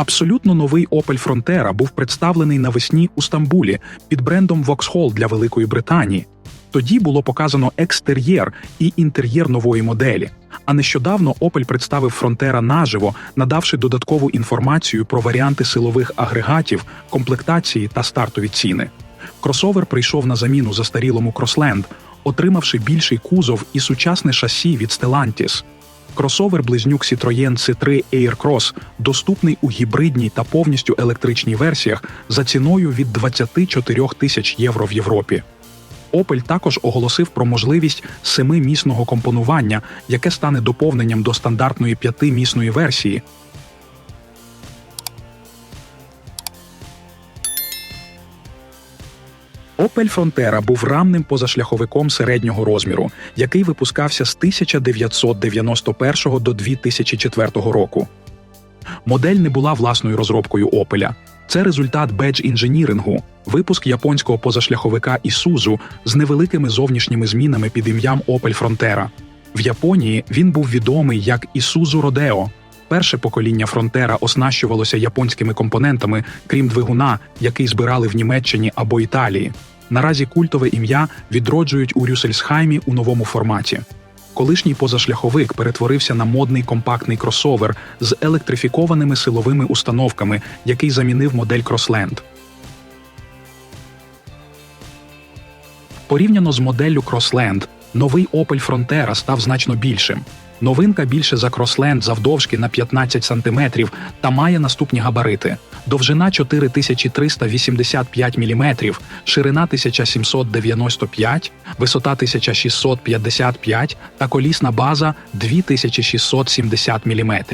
Абсолютно новий Opel Frontera був представлений навесні у Стамбулі під брендом Vauxhall для Великої Британії. Тоді було показано екстер'єр і інтер'єр нової моделі. А нещодавно Opel представив Frontera наживо, надавши додаткову інформацію про варіанти силових агрегатів, комплектації та стартові ціни. Кросовер прийшов на заміну застарілому Crossland, отримавши більший кузов і сучасне шасі від Stellantis. Кросовер-близнюк Citroën C3 Aircross доступний у гібридній та повністю електричній версіях за ціною від 24 тисяч євро в Європі. Opel також оголосив про можливість семимісного компонування, яке стане доповненням до стандартної п'ятимісної версії. Opel Frontera був рамним позашляховиком середнього розміру, який випускався з 1991 до 2004 року. Модель не була власною розробкою Opel. Це результат бедж інженірингу, випуск японського позашляховика Isuzu з невеликими зовнішніми змінами під ім'ям Opel Frontera. В Японії він був відомий як Isuzu Rodeo. Перше покоління Frontera оснащувалося японськими компонентами, крім двигуна, який збирали в Німеччині або Італії. Наразі культове ім'я відроджують у Рюссельсхаймі у новому форматі. Колишній позашляховик перетворився на модний компактний кросовер з електрифікованими силовими установками, який замінив модель Crossland. Порівняно з моделлю Crossland, новий Opel Frontera став значно більшим. Новинка більше за Crossland завдовжки на 15 см та має наступні габарити: довжина 4385 мм, ширина 1795, висота 1655 та колісна база 2670 мм.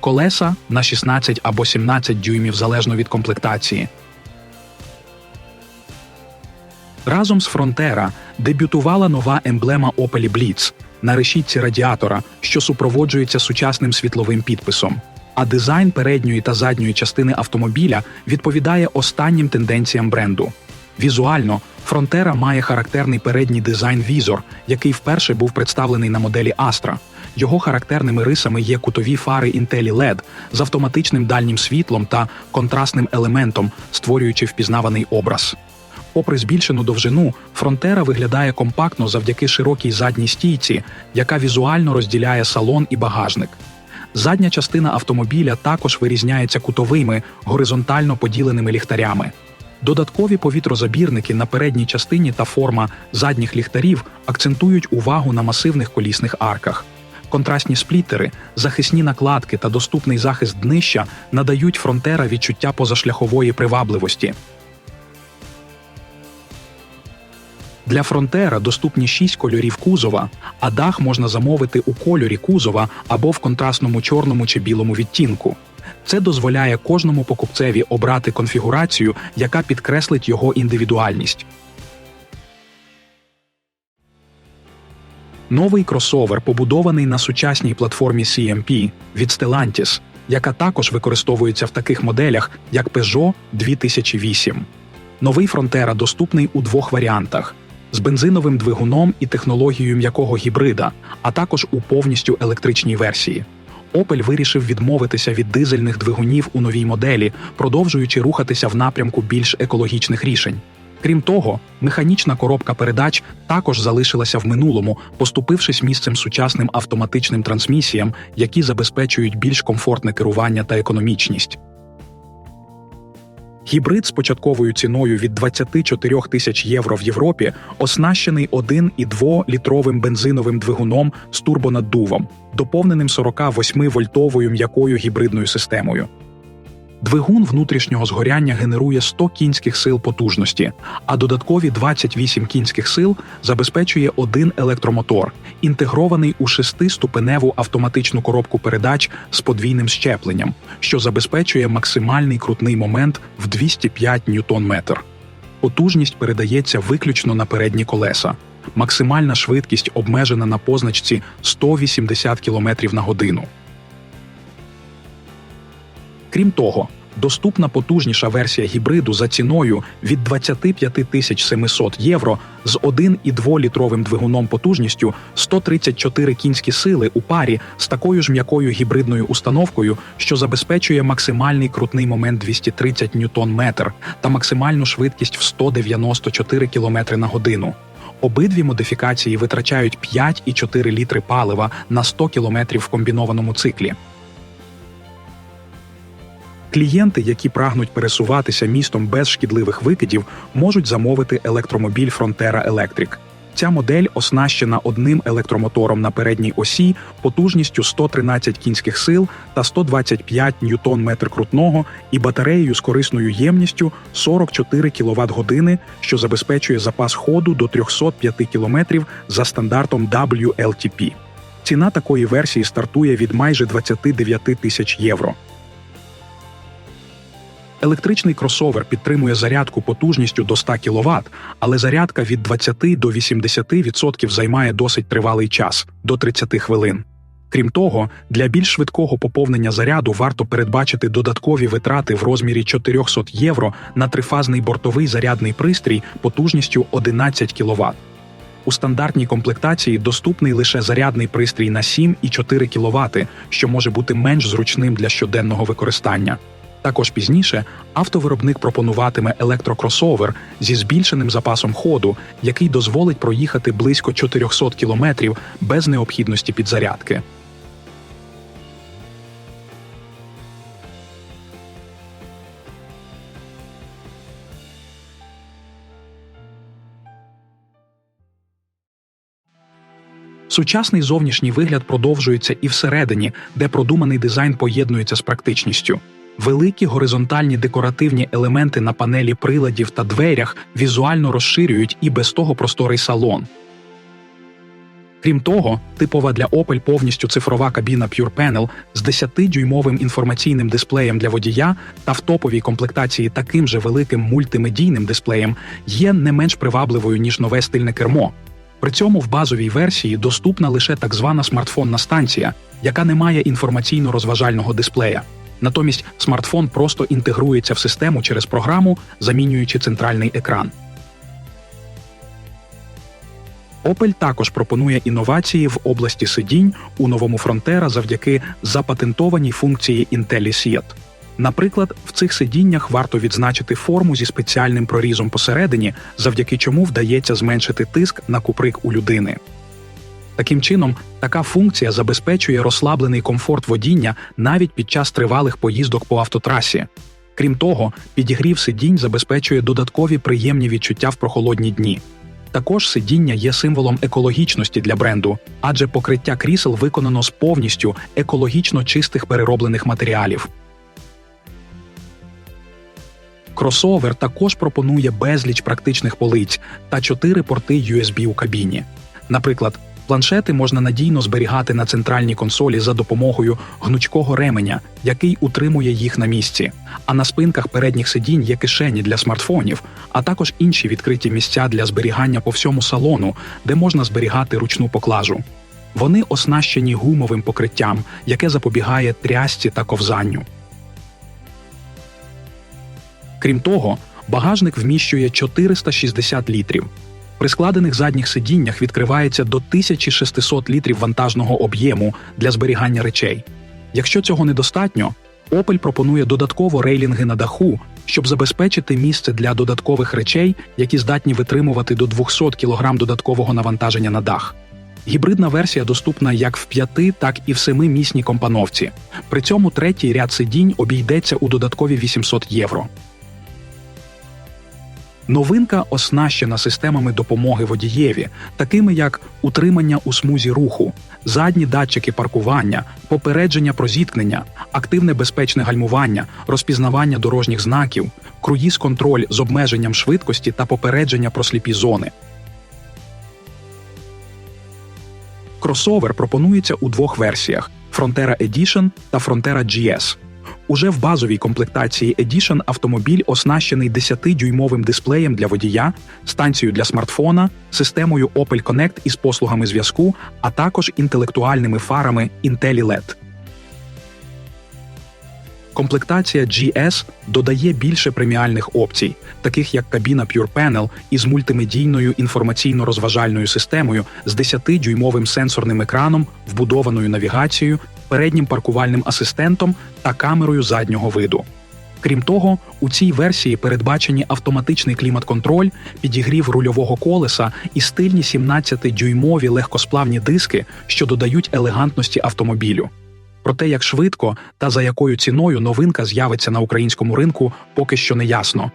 Колеса на 16 або 17 дюймів залежно від комплектації. Разом з Frontera дебютувала нова емблема Opel Blitz на решітці радіатора, що супроводжується сучасним світловим підписом. А дизайн передньої та задньої частини автомобіля відповідає останнім тенденціям бренду. Візуально Frontera має характерний передній дизайн візор, який вперше був представлений на моделі Astra. Його характерними рисами є кутові фари Intelli LED з автоматичним дальнім світлом та контрастним елементом, створюючи впізнаваний образ. Попри збільшену довжину, фронтера виглядає компактно завдяки широкій задній стійці, яка візуально розділяє салон і багажник. Задня частина автомобіля також вирізняється кутовими, горизонтально поділеними ліхтарями. Додаткові повітрозабірники на передній частині та форма задніх ліхтарів акцентують увагу на масивних колісних арках. Контрастні сплітери, захисні накладки та доступний захист днища надають фронтера відчуття позашляхової привабливості. Для фронтера доступні 6 кольорів кузова, а дах можна замовити у кольорі кузова або в контрастному чорному чи білому відтінку. Це дозволяє кожному покупцеві обрати конфігурацію, яка підкреслить його індивідуальність. Новий кросовер побудований на сучасній платформі CMP від Stellantis, яка також використовується в таких моделях, як Peugeot 2008. Новий Frontera доступний у двох варіантах: з бензиновим двигуном і технологією м'якого гібрида, а також у повністю електричній версії. Opel вирішив відмовитися від дизельних двигунів у новій моделі, продовжуючи рухатися в напрямку більш екологічних рішень. Крім того, механічна коробка передач також залишилася в минулому, поступившись місцем сучасним автоматичним трансмісіям, які забезпечують більш комфортне керування та економічність. Гібрид з початковою ціною від 24 тисяч євро в Європі оснащений 1,2-літровим бензиновим двигуном з турбонаддувом, доповненим 48-вольтовою м'якою гібридною системою. Двигун внутрішнього згоряння генерує 100 кінських сил потужності, а додаткові 28 кінських сил забезпечує один електромотор, інтегрований у шестиступеневу автоматичну коробку передач з подвійним щепленням, що забезпечує максимальний крутний момент в 205 ньютон-метр. Потужність передається виключно на передні колеса. Максимальна швидкість обмежена на позначці 180 км на годину. Крім того, Доступна потужніша версія гібриду за ціною від 25 тисяч 700 євро з 1,2-літровим двигуном потужністю 134 кінські сили у парі з такою ж м'якою гібридною установкою, що забезпечує максимальний крутний момент 230 ньютон-метр та максимальну швидкість в 194 км на годину. Обидві модифікації витрачають 5,4 літри палива на 100 км в комбінованому циклі. Клієнти, які прагнуть пересуватися містом без шкідливих викидів, можуть замовити електромобіль Frontera Electric. Ця модель оснащена одним електромотором на передній осі потужністю 113 кінських сил та 125 ньютон-метр крутного і батареєю з корисною ємністю 44 кВт години, що забезпечує запас ходу до 305 км за стандартом WLTP. Ціна такої версії стартує від майже 29 тисяч євро. Електричний кросовер підтримує зарядку потужністю до 100 кВт, але зарядка від 20 до 80% займає досить тривалий час до 30 хвилин. Крім того, для більш швидкого поповнення заряду варто передбачити додаткові витрати в розмірі 400 євро на трифазний бортовий зарядний пристрій потужністю 11 кВт. У стандартній комплектації доступний лише зарядний пристрій на 7 і 4 кВт, що може бути менш зручним для щоденного використання. Також пізніше автовиробник пропонуватиме електрокросовер зі збільшеним запасом ходу, який дозволить проїхати близько 400 км без необхідності підзарядки. Сучасний зовнішній вигляд продовжується і всередині, де продуманий дизайн поєднується з практичністю. Великі горизонтальні декоративні елементи на панелі приладів та дверях візуально розширюють і без того просторий салон. Крім того, типова для Opel повністю цифрова кабіна Pure Panel з 10-дюймовим інформаційним дисплеєм для водія та в топовій комплектації таким же великим мультимедійним дисплеєм є не менш привабливою ніж нове стильне кермо. При цьому в базовій версії доступна лише так звана смартфонна станція, яка не має інформаційно-розважального дисплея. Натомість смартфон просто інтегрується в систему через програму, замінюючи центральний екран. Opel також пропонує інновації в області сидінь у новому Frontera завдяки запатентованій функції IntelliSeat. Наприклад, в цих сидіннях варто відзначити форму зі спеціальним прорізом посередині, завдяки чому вдається зменшити тиск на куприк у людини. Таким чином, така функція забезпечує розслаблений комфорт водіння навіть під час тривалих поїздок по автотрасі. Крім того, підігрів сидінь забезпечує додаткові приємні відчуття в прохолодні дні. Також сидіння є символом екологічності для бренду, адже покриття крісел виконано з повністю екологічно чистих перероблених матеріалів. Кросовер також пропонує безліч практичних полиць та чотири порти USB у кабіні. Наприклад, планшети можна надійно зберігати на центральній консолі за допомогою гнучкого ременя, який утримує їх на місці. А на спинках передніх сидінь є кишені для смартфонів, а також інші відкриті місця для зберігання по всьому салону, де можна зберігати ручну поклажу. Вони оснащені гумовим покриттям, яке запобігає трясці та ковзанню. Крім того, багажник вміщує 460 літрів. При складених задніх сидіннях відкривається до 1600 літрів вантажного об'єму для зберігання речей. Якщо цього недостатньо, Opel пропонує додатково рейлінги на даху, щоб забезпечити місце для додаткових речей, які здатні витримувати до 200 кг додаткового навантаження на дах. Гібридна версія доступна як в п'яти, так і в семимісній компановці. При цьому третій ряд сидінь обійдеться у додаткові 800 євро. Новинка оснащена системами допомоги водієві, такими як утримання у смузі руху, задні датчики паркування, попередження про зіткнення, активне безпечне гальмування, розпізнавання дорожніх знаків, круїз-контроль з обмеженням швидкості та попередження про сліпі зони. Кросовер пропонується у двох версіях: Frontera Edition та Frontera GS. Уже в базовій комплектації Edition автомобіль оснащений 10-дюймовим дисплеєм для водія, станцією для смартфона, системою Opel Connect із послугами зв'язку, а також інтелектуальними фарами IntelliLED. Комплектація GS додає більше преміальних опцій, таких як кабіна Pure Panel із мультимедійною інформаційно-розважальною системою з 10-дюймовим сенсорним екраном, вбудованою навігацією, переднім паркувальним асистентом та камерою заднього виду. Крім того, у цій версії передбачені автоматичний клімат-контроль, підігрів рульового колеса і стильні 17-дюймові легкосплавні диски, що додають елегантності автомобілю. Про те, як швидко та за якою ціною новинка з'явиться на українському ринку, поки що не ясно.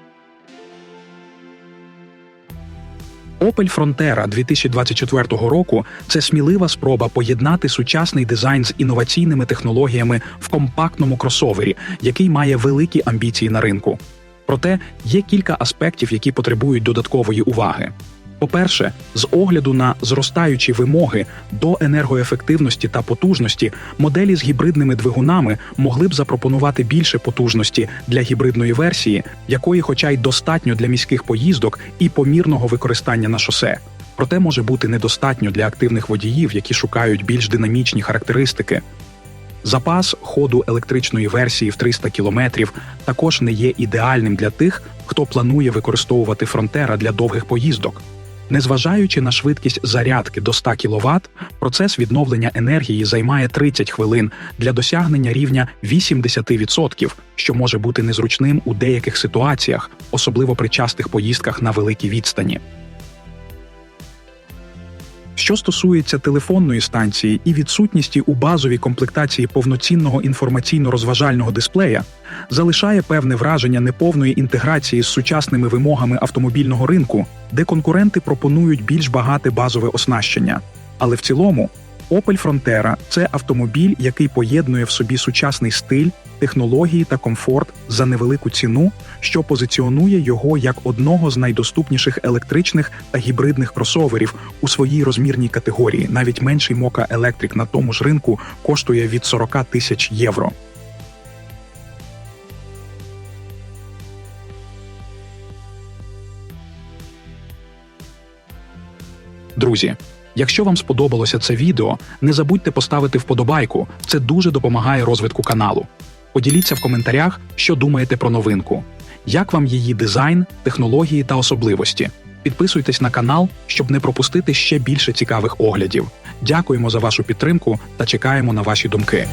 Opel Frontera 2024 року це смілива спроба поєднати сучасний дизайн з інноваційними технологіями в компактному кросовері, який має великі амбіції на ринку. Проте є кілька аспектів, які потребують додаткової уваги. По-перше, з огляду на зростаючі вимоги до енергоефективності та потужності, моделі з гібридними двигунами могли б запропонувати більше потужності для гібридної версії, якої, хоча й достатньо для міських поїздок і помірного використання на шосе. Проте може бути недостатньо для активних водіїв, які шукають більш динамічні характеристики. Запас ходу електричної версії в 300 км також не є ідеальним для тих, хто планує використовувати фронтера для довгих поїздок. Незважаючи на швидкість зарядки до 100 кВт, процес відновлення енергії займає 30 хвилин для досягнення рівня 80%, що може бути незручним у деяких ситуаціях, особливо при частих поїздках на великій відстані. Що стосується телефонної станції і відсутності у базовій комплектації повноцінного інформаційно-розважального дисплея, залишає певне враження неповної інтеграції з сучасними вимогами автомобільного ринку, де конкуренти пропонують більш багате базове оснащення. Але в цілому Opel Frontera – це автомобіль, який поєднує в собі сучасний стиль, технології та комфорт за невелику ціну, що позиціонує його як одного з найдоступніших електричних та гібридних кросоверів у своїй розмірній категорії. Навіть менший Mocha Electric на тому ж ринку коштує від 40 тисяч євро. Друзі, якщо вам сподобалося це відео, не забудьте поставити вподобайку. Це дуже допомагає розвитку каналу. Поділіться в коментарях, що думаєте про новинку, як вам її дизайн, технології та особливості. Підписуйтесь на канал, щоб не пропустити ще більше цікавих оглядів. Дякуємо за вашу підтримку та чекаємо на ваші думки.